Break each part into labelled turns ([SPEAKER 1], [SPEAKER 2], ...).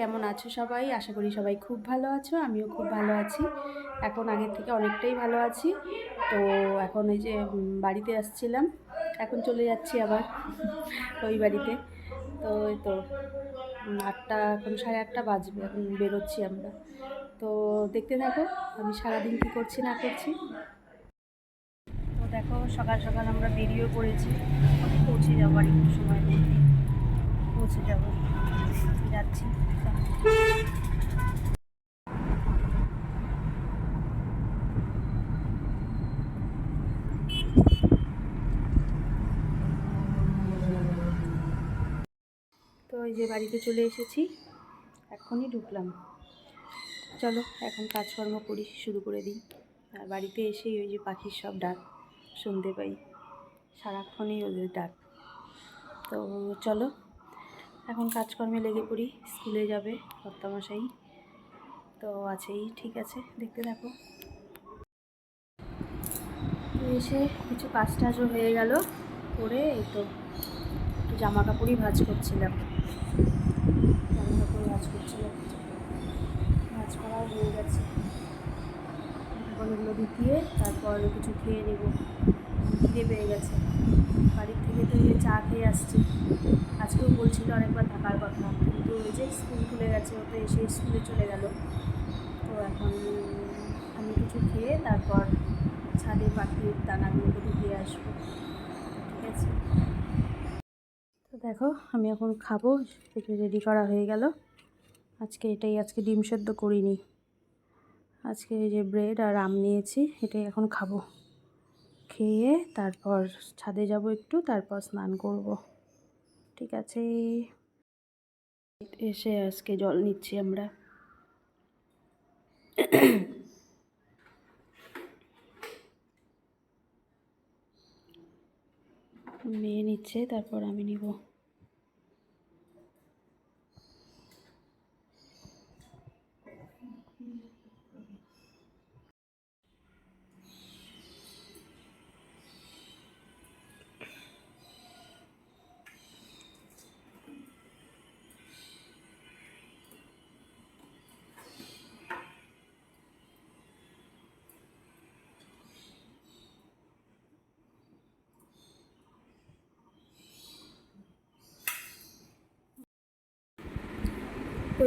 [SPEAKER 1] কেমন আছো সবাই? আশা করি সবাই খুব ভালো আছো, আমিও খুব ভালো আছি। এখন আগের থেকে অনেকটাই ভালো আছি। তো এখন এই যে বাড়িতে আসছিলাম, এখন চলে যাচ্ছি আবার ওই বাড়িতে। তো এই তো আটটা, এখন সাড়ে আটটা বাজবে, এখন বেরোচ্ছি আমরা। তো দেখতে থাকো, আমি সারাদিন কী করছি না করছি। তো দেখো, সকাল সকাল আমরা বেরিয়ে পড়েছি। পৌঁছে যাব আর একটু সময় পৌঁছে যাব। যাচ্ছি। তো এই যে বাড়িতে চলে এসেছি, এখনই ঢুকলাম। চলো, এখন কাজকর্ম করি, শুরু করে দিই। আর বাড়িতে এসেই ওই যে পাখির সব ডাক শুনতে পাই। সারাক্ষণই ওদের ডাক। তো চলো এখন কাজকর্মে লেগে পড়ি, স্কুলে যাবে কর্তামশাই। তো আছেই, ঠিক আছে, দেখতে থাকো। এসে কিছু কাজ টাজও হয়ে গেল, করে এই তো একটু জামা কাপড়ই ভাজ করছিলাম। জামা কাপড় ভাজ করছিলাম। ভাজ করাও হয়ে গেছে। এগুলো দিয়ে তারপর কিছু খেয়ে নেব। খিদে পেয়ে গেছে। বাড়ির থেকে তো চা খেয়ে আসছি। বলছিল অনেকবার থাকার কথা। কিন্তু ওই যে স্কুল খুলে গেছে, ও তো এসে স্কুলে চলে গেল। তো এখন আমি কিছু খেয়ে তারপর ছাদে পাখির দানাগুলোকে ঢুকিয়ে আসব। ঠিক আছে? তো দেখো, আমি এখন খাব একটু রেডি করা হয়ে গেল। আজকে এটাই, আজকে ডিম সেদ্ধ করিনি। আজকে এই যে ব্রেড আর আম নিয়েছি, এটাই এখন খাব। খেয়ে তারপর ছাদে যাব একটু, তারপর স্নান করব। ঠিক আছে। এসে আজকে জল নিচ্ছি আমরা। মেয়ে নিচ্ছে তারপর আমি নিব।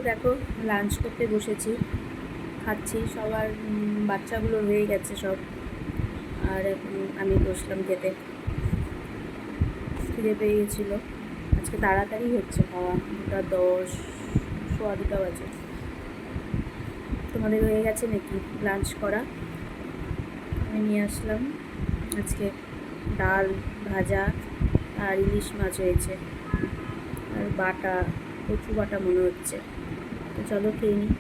[SPEAKER 1] দেখো লাঞ্চ করতে বসেছি, খাচ্ছি, সবার বাচ্চাগুলো হয়ে গেছে সব। আর আমি বসলাম খেতে। খিদে পেয়ে গেছিল আজকে তাড়াতাড়ি হচ্ছে খাওয়া, দুটা দশ, সোয়া দুটা বাজে। তোমাদের হয়ে গেছে নাকি লাঞ্চ করা? আমি নিয়ে আসলাম। আজকে ডাল ভাজা আর ইলিশ মাছ হয়েছে। আর বাটা, কচু বাটা মনে হচ্ছে। তো চলো খেয়ে নিই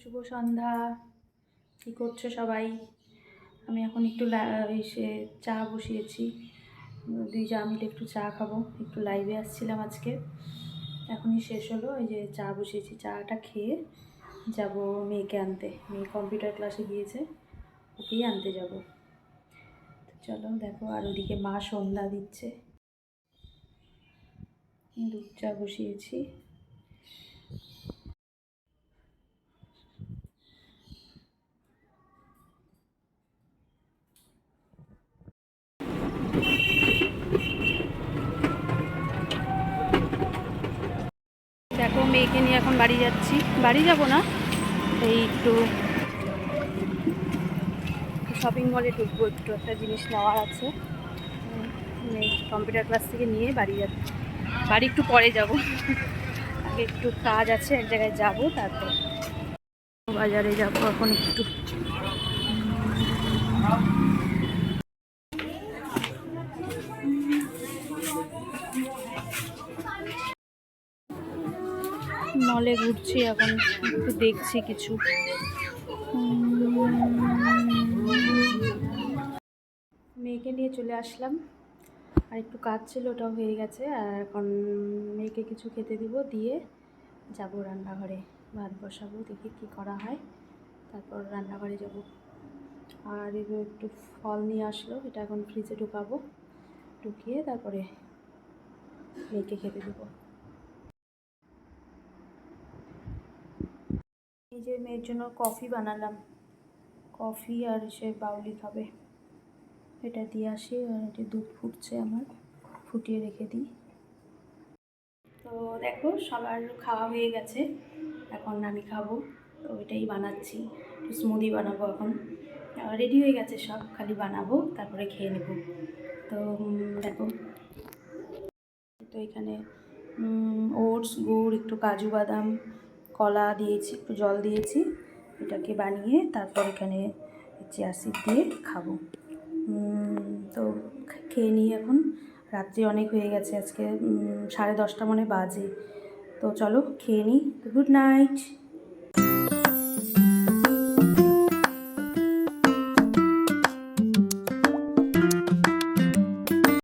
[SPEAKER 1] শুভ সন্ধ্যা। কী করছ সবাই? আমি এখন একটু এসে চা বসিয়েছি। দুই চা মিলে একটু চা খাব। একটু লাইভে আসছিলাম আজকে। এখনই শেষ হলো, এই যে চা বসিয়েছি, চাটা খেয়ে যাব মেয়েকে আনতে। মেয়ে কম্পিউটার ক্লাসে গিয়েছে, ওকেই আনতে যাব। চলো দেখো, আর ওদিকে মা সন্ধ্যা দিচ্ছে। দুধ চা বসিয়েছি দেখো মেয়েকে নিয়ে এখন বাড়ি যাচ্ছি। বাড়ি যাব না, এই একটু শপিং মলে ঢুকবো, একটু একটা জিনিস নেওয়ার আছে। কম্পিউটার ক্লাস থেকে নিয়ে বাড়ি যাচ্ছি। বাড়ি একটু পরে যাব। আগে একটু কাজ আছে, এক জায়গায় যাব, তারপর বাজারে যাব এখন একটু। মলে ঘুরছি, এখন একটু দেখছি কিছু। মেয়েকে নিয়ে চলে আসলাম। আর একটু কাজ ছিল, ওটাও হয়ে গেছে। আর এখন মেয়েকে কিছু খেতে দিব, দিয়ে যাব রান্নাঘরে। ভাত বসাবো, দেখি কী করা হয়। তারপর রান্নাঘরে যাব। আর একটু ফল নিয়ে আসলো, এটা এখন ফ্রিজে ঢুকাবো। ঢুকিয়ে তারপরে মেয়েকে খেতে দেবো। যে মেয়ের জন্য কফি বানালাম। কফি আর সে বাউলি খাবে। এটা দিয়ে আসি আর এটি দুধ ফুটছে আমার, ফুটিয়ে রেখে দিই। তো দেখো, সবার খাওয়া হয়ে গেছে। এখন আমি খাব। তো এটাই বানাচ্ছি। একটু স্মুদি বানাবো এখন। রেডি হয়ে গেছে সব, খালি বানাবো, তারপরে খেয়ে নেব। তো দেখো। তো এখানে ওটস, গুড়, একটু কাজু বাদাম কলা দিয়েছি, একটু জল দিয়েছি, এটাকে বানিয়ে তারপর এখানে চিয়াসিড দিয়ে খাব। তো খেয়ে নিই এখন। রাত্রি অনেক হয়ে গেছে আজকে সাড়ে দশটা মনে বাজে। তো চলো খেয়ে নিই। Good night!